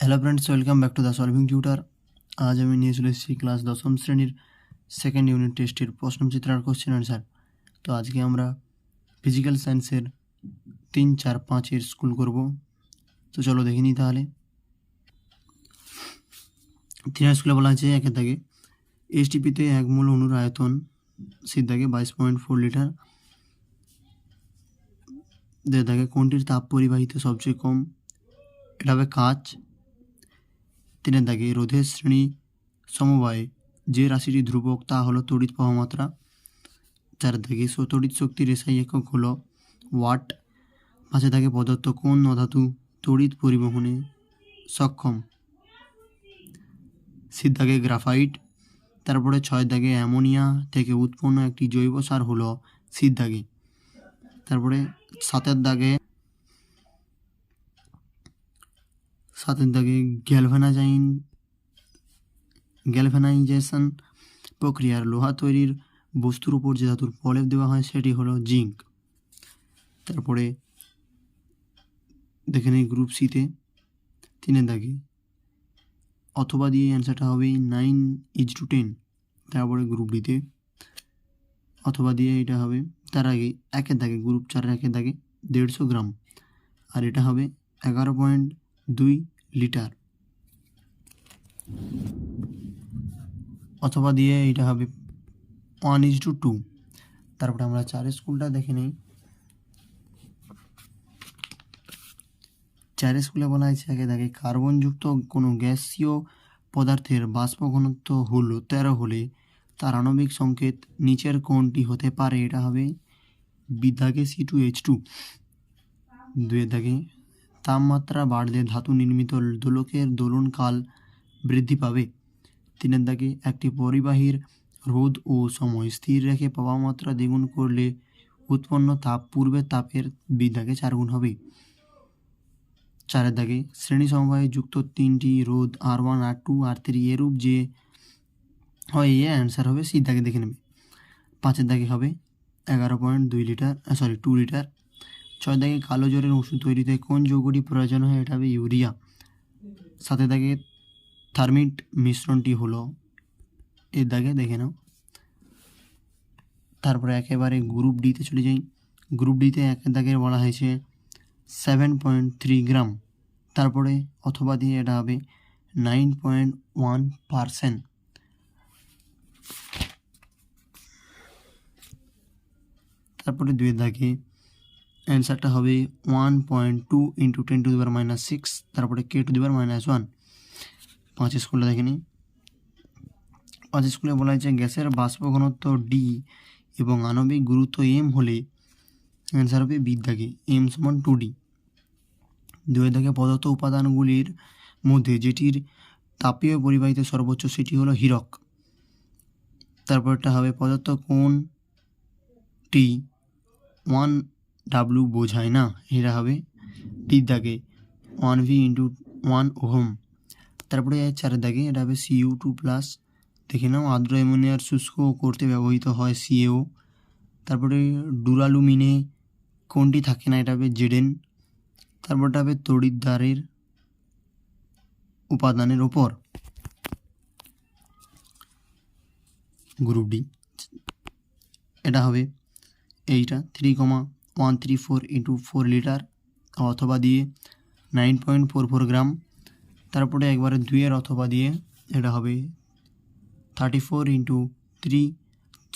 Hello friends welcome back to the solving tutor আজ আমি নিয়ে চলে এসেছি ক্লাস দশম শ্রেণির সেকেন্ড ইউনিট টেস্টের প্রশ্নচিত্র আর কোশ্চেন অ্যান্সার তো আজকে আমরা ফিজিক্যাল সায়েন্সের তিন, চার পাঁচের স্কুল করব। তো চলো দেখে নিই তাহলে। তিনের স্কুলে বলা আছে একের দাগে এইচটিপিতে এক মূল অনুর আয়তন সিদ্ধাকে বাইশ পয়েন্ট ফোর লিটার। দেড় দাগে কোনটির তাপ পরিবাহিত সবচেয়ে কম? এটা হবে কাঁচ। তিনের দাগে রোধের শ্রেণি সমবায়ে যে রাশিটি ধ্রুবক তা হলো তড়িৎ প্রবাহ মাত্রা চার দাগে তড়িৎ শক্তির এসআই একক হলো ওয়াট। পাঁচে দাগে পদার্থ কোন অধাতু তড়িৎ পরিবহনে সক্ষম। সিদ্ধ দাগে গ্রাফাইট। তারপরে ছয় দাগে অ্যামোনিয়া থেকে উৎপন্ন একটি জৈব সার হলো সিদ্ধাগে তারপরে সাতের দাগে সাতের দাগে গ্যালভানাজাইন গ্যালভানাইজেশন প্রক্রিয়ার লোহা তৈরির বস্তুর উপর যে ধাতুর প্রলেপ দেওয়া হয় সেটি হলো জিঙ্ক তারপরে দেখে নিই গ্রুপ সিতে তিনের দাগে অথবা দিয়ে অ্যান্সারটা হবে নাইন ইজ টু টেন তারপরে গ্রুপ ডিতে অথবা দিয়ে এটা হবে তার আগে একের দাগে গ্রুপ চারের একের দাগে দেড়শো গ্রাম আর এটা হবে এগারো পয়েন্ট দুই লিটার। অথবা দিয়ে এটা হবে ওয়ান ইজ টু টু তারপরে আমরা চার স্কুলটা দেখে নিই। চারের স্কুলে বলা হয়েছে আগে দেখে কার্বনযুক্ত কোনো গ্যাসীয় পদার্থের বাষ্প ঘনত্ব হলো তেরো হলে তার আণবিক সংকেত নিচের কোনটি হতে পারে। এটা হবে বিদ্যাগে সি টু এইচ টু দুয়ের দাগে তাপমাত্রা বাড়লে ধাতু নির্মিত দোলকের দোলনকাল বৃদ্ধি পাবে। তিনের দাগে একটি পরিবাহীর রোধ ও সময় স্থির রেখে প্রবাহমাত্রা দ্বিগুণ করলে উৎপন্ন তাপ পূর্বের তাপের বিদ্যাকে চারগুণ হবে। চারের দাগে শ্রেণি সমবায়ে যুক্ত তিনটি রোধ R one, R two, R three এরূপ যে হয় এ অ্যান্সার হবে সি দাগে দেখে নেবে। পাঁচের দাগে হবে এগারো পয়েন্ট দুই লিটার সরি টু লিটার ছয় দাগে কালো জ্বরের ওষুধ তৈরিতে কোন যৌগটি প্রয়োজন হয়? এটা হবে ইউরিয়া। সাথে দাগে থার্মিট মিশ্রণটি হলো, এর দাগে দেখে নাও। তারপরে একেবারে গ্রুপ ডিতে চলে যাই। গ্রুপ ডিতে একের দাগের বলা হয়েছে সেভেন পয়েন্ট থ্রি গ্রাম। তারপরে অথবা দিয়ে এটা হবে নাইন পয়েন্ট ওয়ান পারসেন্ট। তারপরে দুয়ের দাগে অ্যান্সারটা হবে one point two into ten to দিবার মাইনাস সিক্স তারপরে কে টু দিবার মাইনাস ওয়ান পাঁচ স্কুলে দেখে নিই। পাঁচ স্কুলে বলা হয়েছে গ্যাসের বাষ্প ঘনত্ব ডি এবং আণবিক গুরুত্ব এম হলে অ্যান্সার হবে বিদ্যাকে এম সমান টু ডি দুয়ের দাগে প্রদত্ত উপাদানগুলির মধ্যে যেটির তাপীয় পরিবাহিত সর্বোচ্চ সেটি হলো হীরক। তারপরটা হবে প্রদত্ত কোনটি ওয়ান ডাব্লু বোঝায় না এটা হবে ডির দাগে one V into one ohm. তারপরে চারের দাগে এটা হবে সিইউ টু প্লাস দেখে নাও, আর্দ্র অ্যামোনিয়ার শুষ্ক করতে ব্যবহৃত হয় সিএও তারপরে ডুরালুমিনে কোনটি থাকে না, এটা হবে জেডেন। তারপরটা হবে তড়িৎদ্বারের উপাদানের ওপর। গ্রুপ ডি এটা হবে এইটা three comma one three four into four litre অথবা দিয়ে nine point four four gram. তারপরে একবারে দুইয়ের অথবা দিয়ে এটা হবে thirty four into three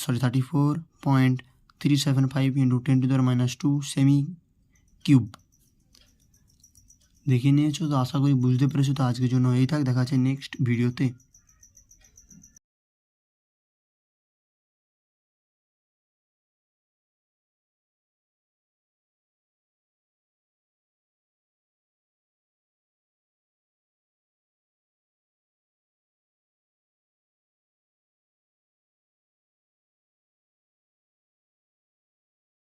sorry thirty four point three seven five into ten to minus two semi cube দেখে নিয়েছো তো? আশা করি বুঝতে পেরেছ। তো আজকের জন্য এই থাক। দেখা যাচ্ছে নেক্সট ভিডিওতে